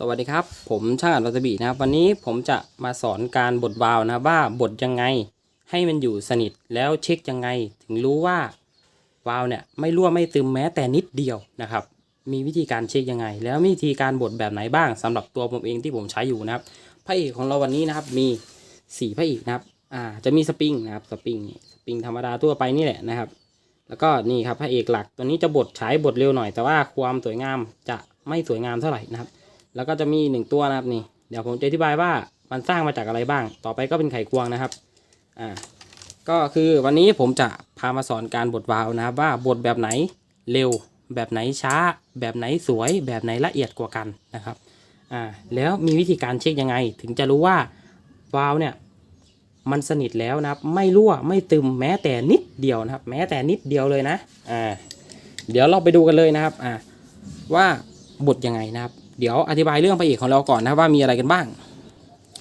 สวัสดีครับ ผมช่างอัดวัตบีนะครับวันนี้ผมจะมาสอนการบดวาล์วนะว่าบดยังไง ให้มันอยู่สนิทแล้วเช็คยังไง ถึงรู้ว่าวาล์วเนี่ยไม่รั่วไม่ซึมแม้แต่นิดเดียวนะครับ มีวิธีการเช็คยังไง แล้วมีวิธีการบดแบบไหนบ้างสำหรับตัวผมเองที่ผมใช้อยู่นะครับพระเอกของเราวันนี้นะครับมีสี่พระเอกนะครับอ่าจะมีสปริงนะครับสปริงสปริงธรรมดาทั่วไปนี่แหละนะครับ แล้วก็นี่ครับพระเอกหลักตัวนี้จะบดใช้บดเร็วหน่อย แต่ว่าความสวยงามจะไม่สวยงามเท่าไหร่นะครับ แล้วก็จะมีหนึ่งตัวนะครับนี่เดี๋ยวผมจะอธิบายว่ามันสร้างมาจากอะไรบ้าง ต่อไปก็เป็นไขควงนะครับอ่าก็คือวันนี้ผมจะพามาสอนการบดวาล์วนะครับว่าบดแบบไหนเร็ว แบบไหนช้า แบบไหนสวย แบบไหนละเอียดกว่ากันนะครับอ่าแล้วมีวิธีการเช็คยังไง ถึงจะรู้ว่าวาล์วเนี่ยมันสนิทแล้วนะครับ ไม่รั่วไม่ตึมแม้แต่นิดเดียวนะครับ แม้แต่นิดเดียวเลยนะอ่าเดี๋ยวเราไปดูกันเลยนะครับอ่าว่าบดยังไงนะครับ เดี๋ยวอธิบายเรื่องพระเอกของเราก่อนนะว่ามีอะไรกันบ้าง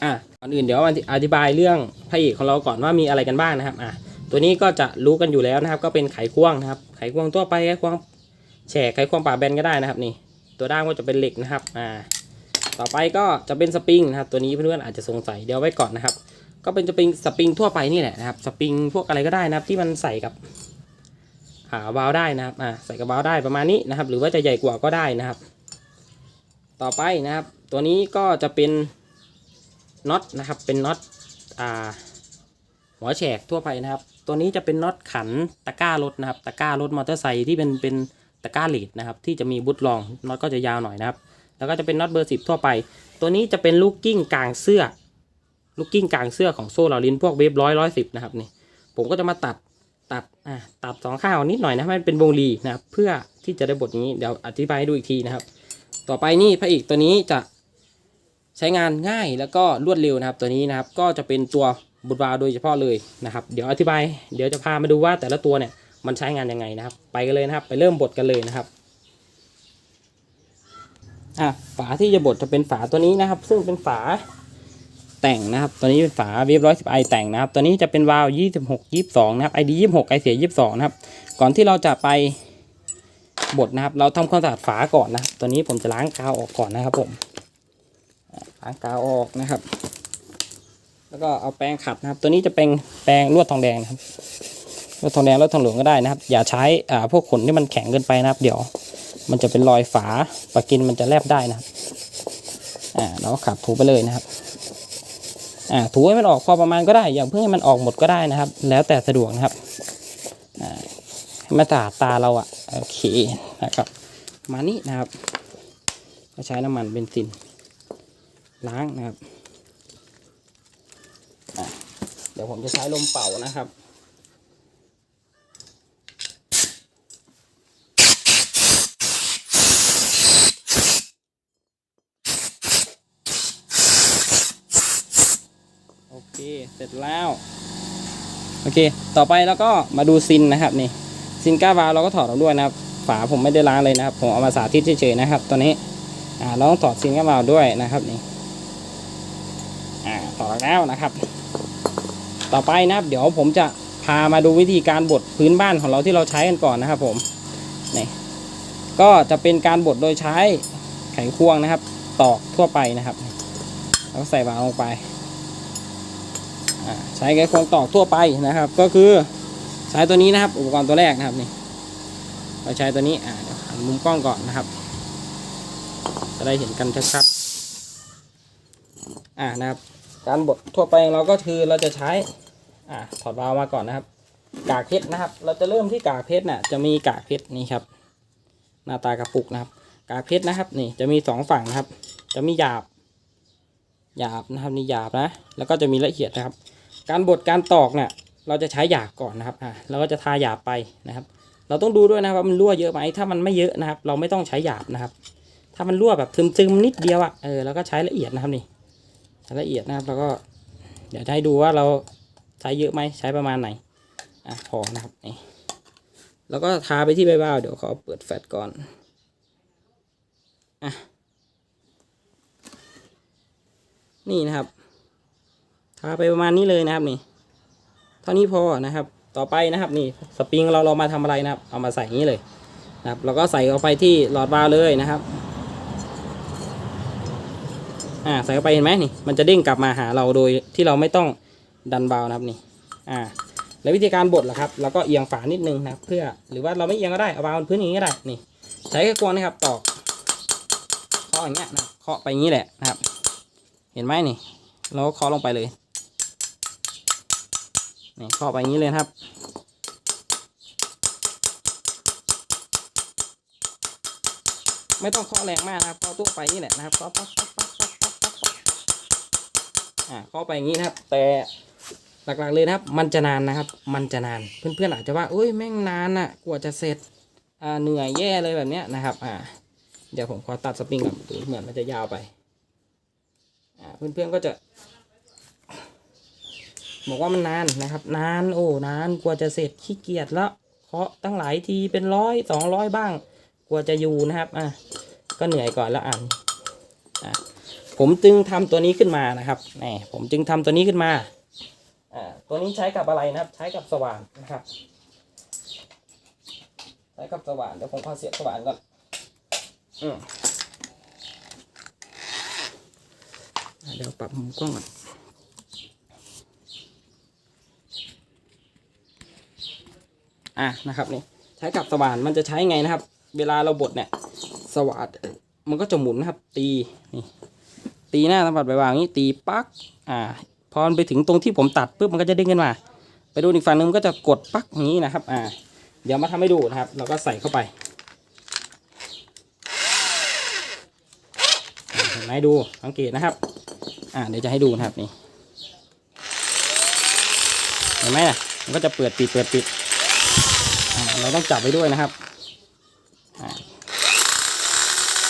อะก่อนอื่นเดี๋ยวอธิบายเรื่องพระเอกของเราก่อนว่ามีอะไรกันบ้างนะครับอะตัวนี้ก็จะรู้กันอยู่แล้วนะครับ ก็เป็นไขควงนะครับ ไขควงทั่วไปไขควงแฉกไขควงป่าแบนก็ได้นะครับนี่ ตัวด้ามก็จะเป็นเหล็กนะครับอ่าต่อไปก็จะเป็นสปริงนะครับ ตัวนี้เพื่อนๆอาจจะสงสัยเดี๋ยวไว้ก่อนนะครับ ก็เป็นสปริงสปริงทั่วไปนี่แหละนะครับ สปริงพวกอะไรก็ได้นะครับที่มันใส่กับอ่าวาล์วได้นะครับอ่าใส่กับวาล์วได้ประมาณนี้นะครับ หรือว่าจะใหญ่กว่าก็ได้นะครับ ต่อไปนะครับ ตัวนี้ก็จะเป็นน็อตนะครับ เป็นน็อตอ่าหัวแฉกทั่วไปนะครับ ตัวนี้จะเป็นน็อตขันตะกร้ารถนะครับ ตะกร้ารถมอเตอร์ไซค์ที่เป็นเป็นตะกร้าหลีดนะครับ ที่จะมีบุตรองน็อตก็จะยาวหน่อยนะครับ แล้วก็จะเป็นน็อตเบอร์สิบทั่วไป ตัวนี้จะเป็นลูกกิ้งกลางเสื้อ ลูกกิ้งกลางเสื้อของโซ่เหล่าลิ้นพวกเวฟร้อยร้อยสิบนะครับนี่ ผมก็จะมาตัดตัดอ่าตัดสองข้างนิดหน่อยนะให้มันเป็นวงรีนะครับ เพื่อที่จะได้บทอย่างนี้เดี๋ยวอธิบายให้ดูอีกทีนะครับ ต่อไปนี่พระเอกตัวนี้จะใช้งานง่ายแล้วก็รวดเร็วนะครับตัวนี้นะครับ ก็จะเป็นตัวบุตรวาล์วโดยเฉพาะเลยนะครับ เดี๋ยวอธิบายเดี๋ยวจะพามาดูว่าแต่ละตัวเนี่ยมันใช้งานยังไงนะครับ ไปกันเลยนะครับ ไปเริ่มบดกันเลยนะครับอะฝาที่จะบดจะเป็นฝาตัวนี้นะครับ ซึ่งเป็นฝาแต่งนะครับ ตัวนี้เป็นฝาเวฟร้อยสิบไอแต่งนะครับ ตัวนี้จะเป็นวาล์วยี่สิบหกยี่สิบสองนะครับไอดียี่สิบหกไอเสียยี่สิบสองนะครับ ก่อนที่เราจะไป บดนะครับ เราทำความสะอาดฝาก่อนนะตัวนี้ผมจะล้างกาวออกก่อนนะครับผมล้างกาวออกนะครับ แล้วก็เอาแปรงขัดนะครับ ตัวนี้จะเป็นแปรงลวดทองแดงนะครับลวดทองแดงลวดทองเหลืองก็ได้นะครับ อย่าใช้อ่าพวกขนที่มันแข็งเกินไปนะครับ เดี๋ยว มันจะเป็นรอยฝาปะกินมันจะแลบได้นะครับอ่าเราก็ขัดถูไปเลยนะครับอ่าถูให้มันออกพอประมาณก็ได้ อย่าเพิ่งให้มันออกหมดก็ได้นะครับ แล้วแต่สะดวกนะครับอ่าให้มาตาตาเราอะ โอเคนะครับมานี่นะครับก็ใช้น้ำมันเบนซินล้างนะครับเดี๋ยวผมจะใช้ลมเป่านะครับโอเค เสร็จแล้ว โอเค ต่อไปแล้วก็มาดูซินนะครับนี่ ซินก้าวาเราก็ถอดออกด้วยนะครับ ฝาผมไม่ได้ล้างเลยนะครับ ผมเอามาสาธิตเฉยๆนะครับตัวนี้อ่าเราต้องถอดซินก้าวาด้วยนะครับนี่อ่าถอดแล้วนะครับ ต่อไปนะครับเดี๋ยวผมจะพามาดูวิธีการบดพื้นบ้านของเราที่เราใช้กันก่อนนะครับ ผมนี่ก็จะเป็นการบดโดยใช้ไขควงนะครับ ตอกทั่วไปนะครับแล้วใส่วาลงไปใช้ไขควงตอกทั่วไปนะครับ ก็คือ ใช้ตัวนี้นะครับ อุปกรณ์ตัวแรกนะครับนี่เราใช้ตัวนี้อ่าเดี๋ยวหันมุมกล้องก่อนนะครับ จะได้เห็นกันชัดๆอ่านะครับ การบดทั่วไปเราก็คือเราจะใช้อ่าถอดวาล์วมาก่อนนะครับ กากเพชรนะครับ เราจะเริ่มที่กากเพชรน่ะจะมีกากเพชรนี่ครับ หน้าตากระปุกนะครับ กากเพชรนะครับนี่จะมีสองฝั่งนะครับ จะมีหยาบหยาบนะครับนี่หยาบนะ แล้วก็จะมีละเอียดนะครับ การบดการตอกเนี่ย เราจะใช้หยาบก่อนนะครับอ่าเราก็จะทาหยาบไปนะครับ เราต้องดูด้วยนะว่ามันรั่วเยอะไหมถ้ามันไม่เยอะนะครับ เราไม่ต้องใช้หยาบนะครับ ถ้ามันรั่วแบบซึมๆนิดเดียวอะเออเราก็ใช้ละเอียดนะครับนี่ใช้ละเอียดนะครับแล้วก็ เดี๋ยวให้ดูว่าเราใช้เยอะไหมใช้ประมาณไหนอะพอนะครับนี่แล้วก็ทาไปที่ใบบ้าวเดี๋ยวขอเปิดแฟลชก่อนอะนี่นะครับ ทาไปประมาณนี้เลยนะครับนี่ เท่านี้พอนะครับ ต่อไปนะครับนี่สปริงเราเรามาทำอะไรนะครับ เอามาใส่ย่างนี้เลยนะครับแล้วก็ใส่เข้าไปที่หลอดวาล์วเลยนะครับอ่าใส่เข้าไปเห็นไหมนี่มันจะเด้งกลับมาหาเราโดยที่เราไม่ต้องดันเบานะครับนี่อ่าแล้ววิธีการบดล่ะครับเราก็เอียงฝานิดนึงนะครับ เพื่อหรือว่าเราไม่เอียงก็ได้เอาวางบนพื้นอย่างนี้ก็ได้นี่ ใช้แค่กวนนะครับตอกเคาะอย่างเงี้ยนะเคาะไปอย่างนี้แหละนะครับ เห็นไหมนี่ เราก็เคาะลงไปเลย นี่คาะไปอย่างนี้เลยครับ ไม่ต้องเคาะแรงมากนะครับเคาะทั่วไปนี่แหละนะครับเคาะปั๊บปั๊บปั๊บปั๊บปั๊บปั๊บปั๊บอ่าเคาะไปอย่างนี้นะครับ แต่หลักๆเลยนะครับ มันจะนานนะครับ มันจะนาน เพื่อนๆอาจจะว่าเอ้ยแม่งนานน่ะกว่าจะเสร็จอ่าเหนื่อยแย่เลยแบบเนี้ยนะครับ อ่า เดี๋ยวผมขอตัดสปริงก่อนดูเหมือนมันจะยาวไป อ่าเพื่อนๆก็จะ บอกว่ามันนานนะครับ นานโอ้นานกว่าจะเสร็จขี้เกียจแล้วเคาะตั้งหลายทีเป็นร้อยสองร้อยบ้าง กว่าจะอยู่นะครับอะก็เหนื่อยก่อนแล้วอ่านอะผมจึงทำตัวนี้ขึ้นมานะครับแหมผมจึงทำตัวนี้ขึ้นมาอ่าตัวนี้ใช้กับอะไรนะครับ ใช้กับสว่านนะครับ ใช้กับสว่านเดี๋ยวผมขอเสียบสว่านก่อนอืมเดี๋ยวปรับมุมกล้องก่อน อะนะครับนี่ใช้กับสว่านมันจะใช้ไงนะครับ เวลาเราบดเนี่ย สว่านมันก็จะหมุนนะครับ ตีนี่ตีหน้าสัมผัสไปวางอย่างนี้ตีปักอ่าพอไปถึงตรงที่ผมตัดปุ๊บมันก็จะด้งขึ้นมา ไปดูอีกฝั่งนึงมันก็จะกดปักอย่างนี้นะครับอ่าเดี๋ยวมาทำให้ดูนะครับ เราก็ใส่เข้าไปอ่าเห็นไหมดูสังเกตนะครับ อ่าเดี๋ยวจะให้ดูนะครับนี่เห็นไหมนะมันก็จะเปิดปิดเปิดปิด เราต้องจับไว้ด้วยนะครับ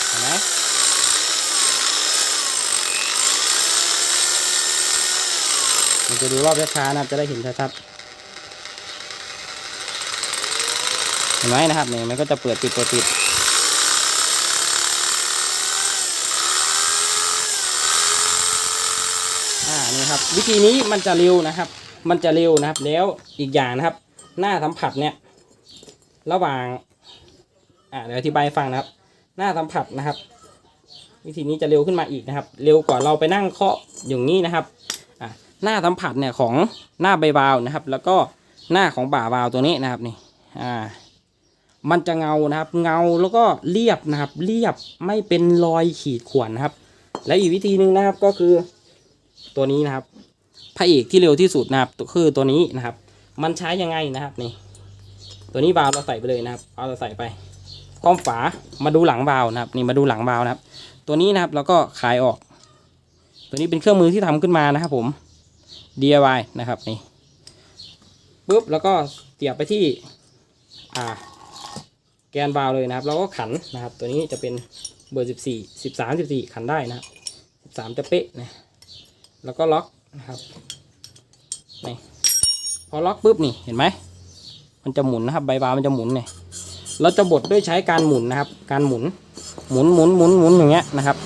เห็นไหมมันจะดูรอบช้าๆนะครับจะได้เห็นชัดๆเห็นไหมนะครับเนี่ยมันก็จะเปิดปิดเปิดปิดอ่านี่ครับวิธีนี้มันจะเร็วนะครับ มันจะเร็วนะครับแล้วอีกอย่างนะครับ หน้าสัมผัสเนี่ย ระหว่าง อ่าเดี๋ยวอธิบายฟังนะครับ หน้าสัมผัสนะครับ วิธีนี้จะเร็วขึ้นมาอีกนะครับ เร็วกว่าเราไปนั่งเคาะอย่างนี้นะครับอ่าหน้าสัมผัสเนี่ยของหน้าใบวาวนะครับ แล้วก็หน้าของบ่าวาวตัวนี้นะครับนี่อ่ามันจะเงานะครับ เงาแล้วก็เรียบนะครับ เรียบไม่เป็นรอยขีดข่วนนะครับ และอีกวิธีหนึ่งนะครับก็คือตัวนี้นะครับพระเอกที่เร็วที่สุดนะครับคือตัวนี้นะครับ มันใช้ยังไงนะครับนี่ ตัวนี้วาล์วเราใส่ไปเลยนะครับเอาเราใส่ไปก้อมฝามาดูหลังวาล์วนะครับ นี่มาดูหลังวาล์วนะครับ ตัวนี้นะครับเราก็ขายออก ตัวนี้เป็นเครื่องมือที่ทำขึ้นมานะครับผม DIY นะครับนี่ปุ๊บแล้วก็เสียบไปที่อ่าแกนวาล์วเลยนะครับ เราก็ขันนะครับ ตัวนี้จะเป็นเบอร์สิบสี่สิบสามสิบสี่ขันได้นะครับสิบสามจะเป๊ะนะแล้วก็ล็อกนะครับนี่พอล็อกปุ๊บนี่เห็นไหม มันจะหมุนนะครับ ใบบามันจะหมุนเนี่ยเราจะบดด้วยใช้การหมุนนะครับ การหมุน หมุนหมุนหมุนหมุนอย่างเงี้ยนะครับ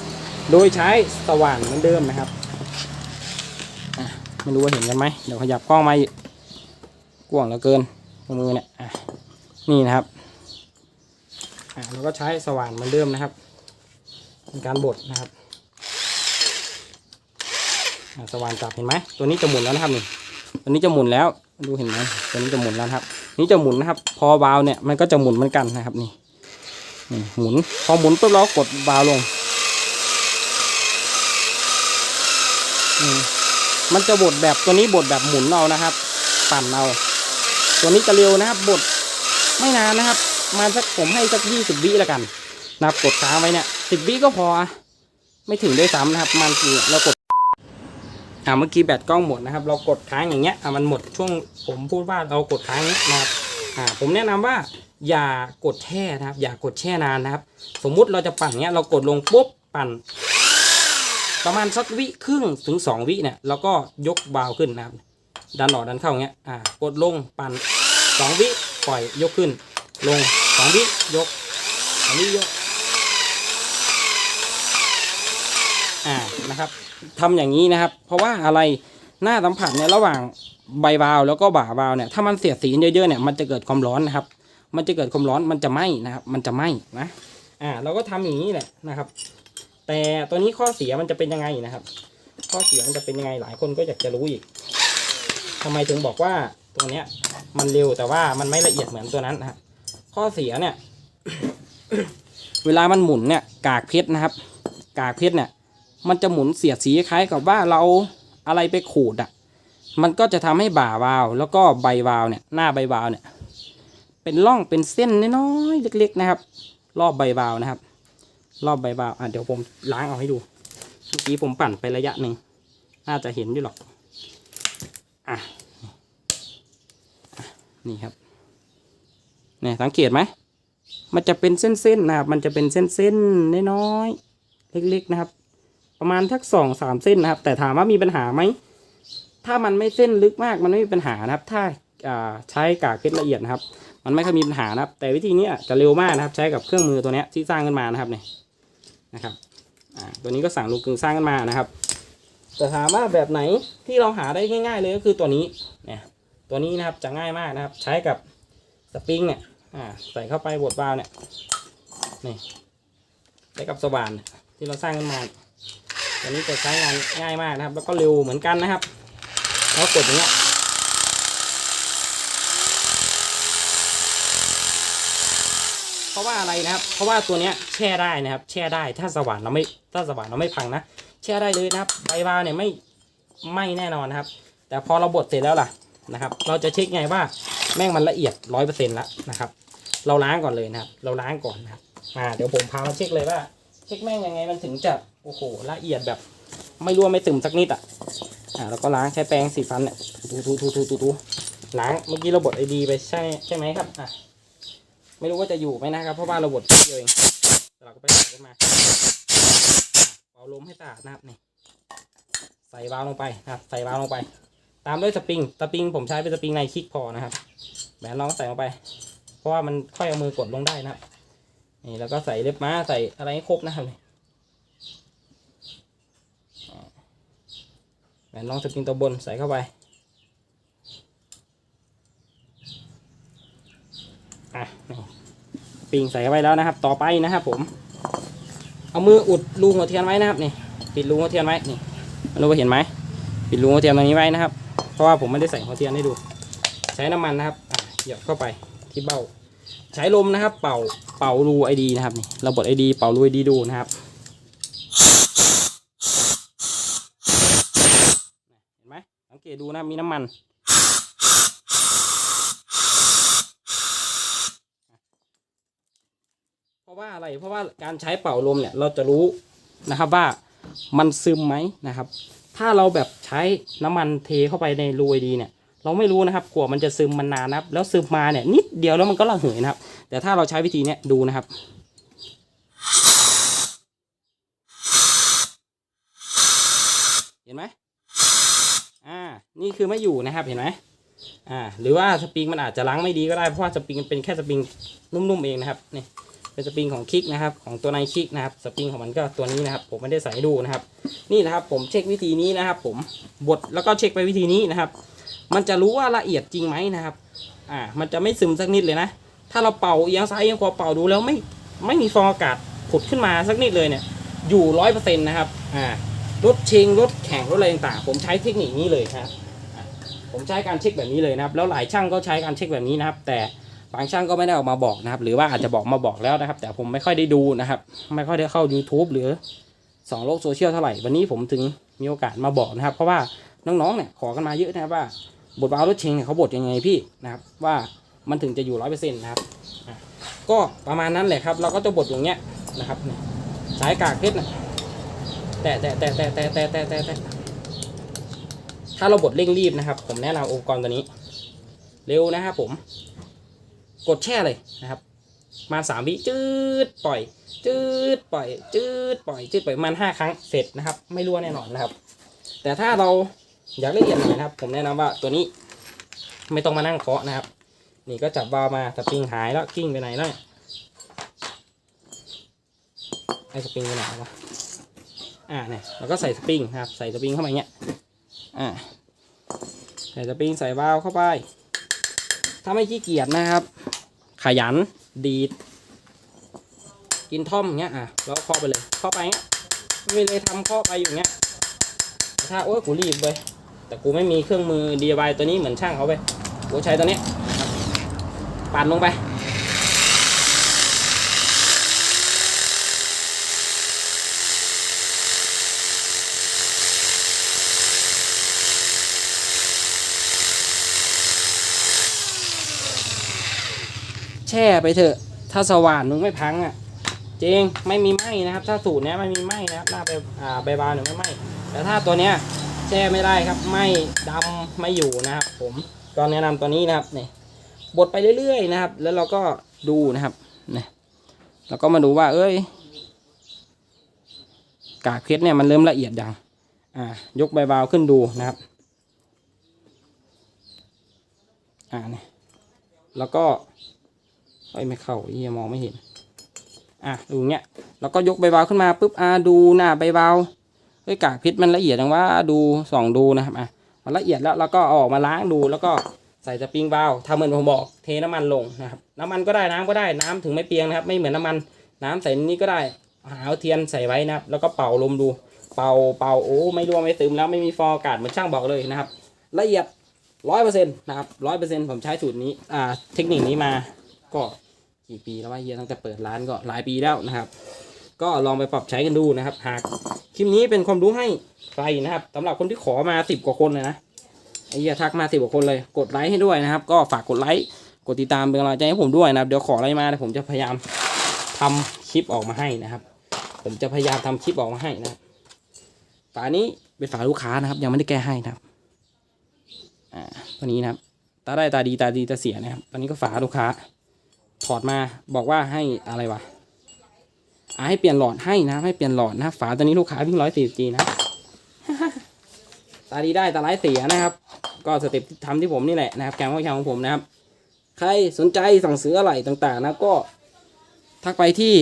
โดยใช้สว่านเหมือนเดิมนะครับอะไม่รู้ว่าเห็นกันไหมเดี๋ยวขยับกล้องมาอีกกว้างเหลือเกินมือเนี่ยอะนี่นะครับอะเราก็ใช้สว่านเหมือนเดิมนะครับในการบดนะครับอะสว่านจับเห็นไหมตัวนี้จะหมุนแล้วนะครับนี่ตัวนี้จะหมุนแล้วดูเห็นไหมตัวนี้จะหมุนแล้วครับ นี่จะหมุนนะครับ พอวาล์วเนี่ยมันก็จะหมุนเหมือนกันนะครับนี่นี่หมุนพอหมุนปุ๊บเรากดวาล์วลงมมันจะบดแบบตัวนี้บดแบบหมุนเอานะครับ ปั่นเอาตัวนี้จะเร็วนะครับบดไม่นานนะครับมาสักผมให้สักยี่สิบวิแล้วกันนับกดค้างไว้เนี่ยสิบวิก็พอ ไม่ถึงด้วยซ้ำนะครับ มันคือเรากด อ่าเมื่อกี้แบตกล้องหมดนะครับ เรากดค้างอย่างเงี้ยอ่ามันหมดช่วงผมพูดว่าเรากดค้างนี้นะครับอ่าผมแนะนำว่าอย่ากดแช่นะครับ อย่ากดแช่นานนะครับ สมมุติเราจะปั่นเงี้ยเรากดลงปุ๊บปั่น ประมาณสักวิครึ่งถึงสองวิเนี่ยเราก็ยกวาวขึ้นนะครับ ดันออกดันเข้าอย่างเงี้ยอ่ากดลงปั่นสองวิปล่อยยกขึ้น ลงสองวิยกสองวิยก อ่า นะครับทำอย่างนี้นะครับ เพราะว่าอะไรหน้าสัมผัสเนี่ยระหว่างใบวาล์วแล้วก็บ่าวาล์วเนี่ยถ้ามันเสียดสีเยอะๆเนี่ยมันจะเกิดความร้อนนะครับ มันจะเกิดความร้อนมันจะไหม้นะครับ มันจะไหม้นะอ่าเราก็ทำอย่างนี้แหละนะครับ แต่ตัวนี้ข้อเสียมันจะเป็นยังไงนะครับ ข้อเสียมันจะเป็นยังไงหลายคนก็อยากจะรู้อีกทำไมถึงบอกว่าตัวเนี้ย มันเร็วแต่ว่ามันไม่ละเอียดเหมือนตัวนั้นนะครับข้อเสียเนี่ย เวลามันหมุนเนี่ย กากเพชรนะครับ กากเพชรเนี่ย มันจะหมุนเสียดสีคล้ายกับว่าเราอะไรไปขูดอะ มันก็จะทำให้บ่าวาวแล้วก็ใบวาวเนี่ยหน้าใบวาวเนี่ย เป็นร่องเป็นเส้นน้อยๆเล็กๆนะครับ รอบใบวาวนะครับ รอบใบวาวอะเดี๋ยวผมล้างเอาให้ดูเมื่อกี้ผมปั่นไประยะหนึ่งน่าจะเห็นอยู่หรอกอะนี่ครับเนี่ยสังเกตไหมมันจะเป็นเส้นๆนะครับ มันจะเป็นเส้นๆน้อยๆเล็ก ๆ นะครับ ประมาณทักสองสามเส้นนะครับ แต่ถามว่ามีปัญหาไหมถ้ามันไม่เส้นลึกมากมันไม่มีปัญหานะครับ ถ้าใช้กากเพชรละเอียดนะครับ มันไม่ค่อยมีปัญหานะครับ แต่วิธีนี้จะเร็วมากนะครับ ใช้กับเครื่องมือตัวนี้ที่สร้างขึ้นมานะครับเนี่ยนะครับตัวนี้ก็สั่งลูกกึ่งสร้างขึ้นมานะครับ แต่ถามว่าแบบไหนที่เราหาได้ง่าย ๆ เลยก็คือตัวนี้เนี่ยตัวนี้นะครับจะง่ายมากนะครับ ใช้กับสปริงเนี่ยใส่เข้าไปบดวาล์วเนี่ยนี่ใช้กับสว่านที่เราสร้างขึ้นมา ตัวนี้จะใช้งานง่ายมากนะครับ แล้วก็เร็วเหมือนกันนะครับแล้วกดอย่างเงี้ยเพราะว่าอะไรนะครับ เพราะว่าตัวเนี้ยแช่ได้นะครับ แช่ได้ถ้าสว่านเราไม่ถ้าสว่านเราไม่พังนะแช่ได้เลยนะครับใบวาวเนี่ยไม่ไม่แน่นอนนะครับ แต่พอเราบดเสร็จแล้วล่ะนะครับ เราจะเช็คไงว่าแม่งมันละเอียดร้อยเปอร์เซ็นต์แล้วนะครับ เราล้างก่อนเลยนะครับ เราล้างก่อนนะครับอ่าเดี๋ยวผมพามาเช็คเลยว่า เช็คแม่งยังไงมันถึงจะ อ้โหละเอียดแบบไม่รั่วไม่ตึมสักนิดอะอ่าแล้วก็ล้างใช้แปรงสีฟันเนี่ยถูถูถูถูถูถูล้างเมื่อกี้เราบดไอดีไปใช่ใช่ไหมครับอะไม่รู้ว่าจะอยู่ไหมนะครับ เพราะว่าเราบดเดียวเองเราก็ไปใส่กันมาเป่าลมให้สะอาดนะครับนี่ใส่วาล์วลงไปนะครับ ใส่วาล์วลงไป ตามด้วยสปริงสปริงผมใช้เป็นสปริงในคลิกพอนะครับแบนลองใส่ลงไป เพราะว่ามันค่อยเอามือกดลงได้นะครับนี่แล้วก็ใส่เล็บม้าใส่อะไรให้ครบนะครับ แหวนลองสปริงตัวบนใส่เข้าไปอะปิงใส่เข้าไปแล้วนะครับ ต่อไปนะครับผม เอามืออุดรูหัวเทียนไว้นะครับนี่ปิดรูหัวเทียนไว้นี่ไม่รู้ว่าเห็นไหมปิดรูหัวเทียนตรงนี้ไว้นะครับ เพราะว่าผมไม่ได้ใส่หัวเทียนให้ดู ใช้น้ำมันนะครับหยดเข้าไปที่เบ้า ใช้ลมนะครับ เป่าเป่ารูไอดีนะครับนี่ราบดไอดีเป่ารูไอดีดูนะครับ เห็น ไหมสังเกตดูนะมีน้ำมันเพราะว่าอะไรเพราะว่าการใช้เป่าลมเนี่ยเราจะรู้นะครับว่ามันซึมไหมนะครับ ถ้าเราแบบใช้น้ำมันเทเข้าไปในรูดีเนี่ย เราไม่รู้นะครับกลัวมันจะซึมมันนานนะครับ แล้วซึมมาเนี่ยนิดเดียวแล้วมันก็ระเหยนะครับ แต่ถ้าเราใช้วิธีเนี้ยดูนะครับเห็นไหม อ่า นี่คือไม่อยู่นะครับเห็นไหมอ่า หรือว่าสปริงมันอาจจะล้างไม่ดีก็ได้เพราะว่าสปริงมันเป็นแค่สปริงนุ่มๆเองนะครับนี่เป็นสปริงของคลิกนะครับ ของตัวในคลิกนะครับ สปริงของมันก็ตัวนี้นะครับ ผมไม่ได้ใส่ดูนะครับ นี่นะครับ ผมเช็ควิธีนี้นะครับ ผมบดแล้วก็เช็คไปวิธีนี้นะครับ มันจะรู้ว่าละเอียดจริงไหมนะครับ อ่า มันจะไม่ซึมสักนิดเลยนะ ถ้าเราเป่าเอียงซ้ายเอียงขวาเป่าดูแล้วไม่ไม่มีฟองอากาศผุดขึ้นมาสักนิดเลยเนี่ย อยู่ร้อยเปอร์เซ็นต์นะครับ อ่า รถเชงรถแข่งรถอะไรต่างๆผมใช้เทคนิคนี้เลยครับผมใช้การเช็คแบบนี้เลยนะครับ แล้วหลายช่างก็ใช้การเช็คแบบนี้นะครับ แต่บางช่างก็ไม่ได้ออกมาบอกนะครับ หรือว่าอาจจะบอกมาบอกแล้วนะครับ แต่ผมไม่ค่อยได้ดูนะครับ ไม่ค่อยได้เข้า YouTube หรือสองโลกโซเชียลเท่าไหร่วันนี้ผมถึงมีโอกาสมาบอกนะครับ เพราะว่าน้องๆเนี่ยขอกันมาเยอะนะครับว่าบทวาล์วรถเชงเนี่ยเขาบดยังไงพี่นะครับ ว่ามันถึงจะอยู่ร้อยเปอร์เซ็นต์นะครับก็ประมาณนั้นแหละครับ เราก็จะบดอย่างเงี้ยนะครับสายกากเพชรนะ แต่แต่แต่แต่แต่แต่แต่แต่แต่ถ้าเราบดเร่งรีบนะครับ ผมแนะนำอุปกรณ์ตัวนี้ เร็วนะครับผม กดแช่เลยนะครับมาสามวิจืดปล่อย จืดปล่อย จืดปล่อยจืดปล่อยมันห้าครั้งเสร็จนะครับ ไม่รั่วแน่นอนนะครับ แต่ถ้าเราอยากละเอียดหน่อยนะครับ ผมแนะนำว่าตัวนี้ไม่ต้องมานั่งเคาะนะครับ นี่ก็จับวาล์วมาสปริงหายแล้วกิ้งไปไหนแล้วไอ้สปริงไปไหนวะ อ่าเนี่ยเราก็ใส่สปริงครับ ใส่สปริงเข้าไปเงี้ยอ่าใส่สปริงใส่วาล์วเข้าไป ถ้าไม่ขี้เกียจนะครับ ขยันดีด กินท่อมเงี้ยอะแล้วเคาะไปเลยเคาะไปเงี้ยไม่เลยทำข้อไปอยู่เงี้ยถ้าโอ้ยกูรีบเลยแต่กูไม่มีเครื่องมือ DIY ตัวนี้เหมือนช่างเขาไปกูใช้ตัวเนี้ยปั่นลงไป แช่ไปเถอะ ถ้าสว่านมึงไม่พังอะจริงไม่มีไหมนะครับ ถ้าสูตรเนี้ยไม่มีไหมนะครับหน้าไปอ่าใบบานหรือไม่ไหมแต่ถ้าตัวเนี้ยแช่ไม่ได้ครับไหมดำไม่อยู่นะครับ ผมก็แนะนำตัวนี้นะครับเนี่ยบดไปเรื่อยๆนะครับ แล้วเราก็ดูนะครับเนี่แล้วก็มาดูว่า เอ้ย กากเพชรเนี่ยมันเริ่มละเอียดยังอ่ายกใบบาวขึ้นดูนะครับอ่าเนี่ยแล้วก็ เอ้ยไม่เข้าเฮียมองไม่เห็น อะดูเงี้ยแล้วก็ยกใบเบาขึ้นมาปุ๊บอ่าดูหน้าใบเบาเฮ้ยกากพิษมันละเอียดจังว่าดูส่องดูนะครับอะมันละเอียดแล้วแล้วก็ออกมาล้างดูแล้วก็ใส่สปริงเบาทำเหมือนผมบอกเทน้ำมันลงนะครับน้ำมันก็ได้น้ำก็ได้น้ำถึงไม่เปียงนะครับ ไม่เหมือนน้ำมันน้ำใส่นี่ก็ได้หาเอาเทียนใส่ไว้นะครับ แล้วก็เป่าลมดู เป่าเป่าโอ้ไม่รั่วไม่ซึมแล้วไม่มีฟองอากาศเหมือนช่างบอกเลยนะครับ ละเอียดร้อยเปอร์เซ็นต์นะครับร้อยเปอร์เซ็นต์ผมใช้สูตรนี้อ่าเทคนิคนี้มา ก็กี่ปีแล้วว่าเฮียตั้งแต่เปิดร้านก็หลายปีแล้วนะครับ ก็ลองไปปรับใช้กันดูนะครับ หากคลิปนี้เป็นความรู้ให้ใครนะครับสำหรับคนที่ขอมาสิบกว่าคนเลยนะไอ้เหี้ยทักมาสิบกว่าคนเลยกดไลค์ให้ด้วยนะครับ ก็ฝากกดไลค์กดติดตามเป็นกำลังใจให้ผมด้วยนะครับ เดี๋ยวขออะไรมาเดี๋ยวผมจะพยายามทำคลิปออกมาให้นะครับ ผมจะพยายามทำคลิปออกมาให้นะฝานี้เป็นฝาลูกค้านะครับ ยังไม่ได้แก้ให้นะครับอ่าตัวนี้นะครับตาได้ตาดีตาดีตาเสียนะครับตอนนี้ก็ฝาลูกค้า ถอดมาบอกว่าให้อะไรวะอ่าให้เปลี่ยนหลอดให้นะให้เปลี่ยนหลอดนะฝาตัวนี้ลูกค้าวิ่งร้อยสี่จีนะตาดีได้ตาร้ายเสียนะครับ ก็สเต็ปทำที่ผมนี่แหละนะครับแกงข้าวของผมนะครับ ใครสนใจสั่งซื้ออะไรต่างๆนะก็ทักไปที่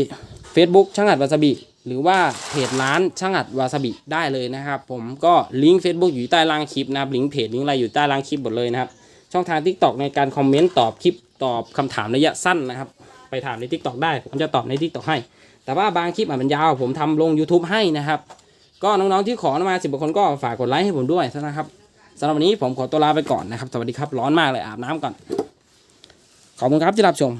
Facebook ช่างอัดวาซาบิหรือว่าเพจร้านช่างอัดวาซาบิได้เลยนะครับ ผมก็ลิงก์ Facebook อยู่ใต้ล่างคลิปนะครับลิงก์เพจลิงก์อะไรอยู่ใต้ล่างคลิปหมดเลยนะครับ ช่องทาง TikTok ในการคอมเมนต์ตอบคลิปตอบคำถามระยะสั้นนะครับ ไปถามใน TikTok ได้ ผมจะตอบใน TikTok ให้ แต่ว่าบางคลิปอะมันยาว ผมทำลง YouTube ให้นะครับ ก็น้องๆที่ขอมาสิบกว่าคนก็ฝากกดไลค์ให้ผมด้วยนะครับสำหรับวันนี้ผมขอตัวลาไปก่อนนะครับ สวัสดีครับ ร้อนมากเลยอาบน้ำก่อน ขอบคุณครับที่รับชม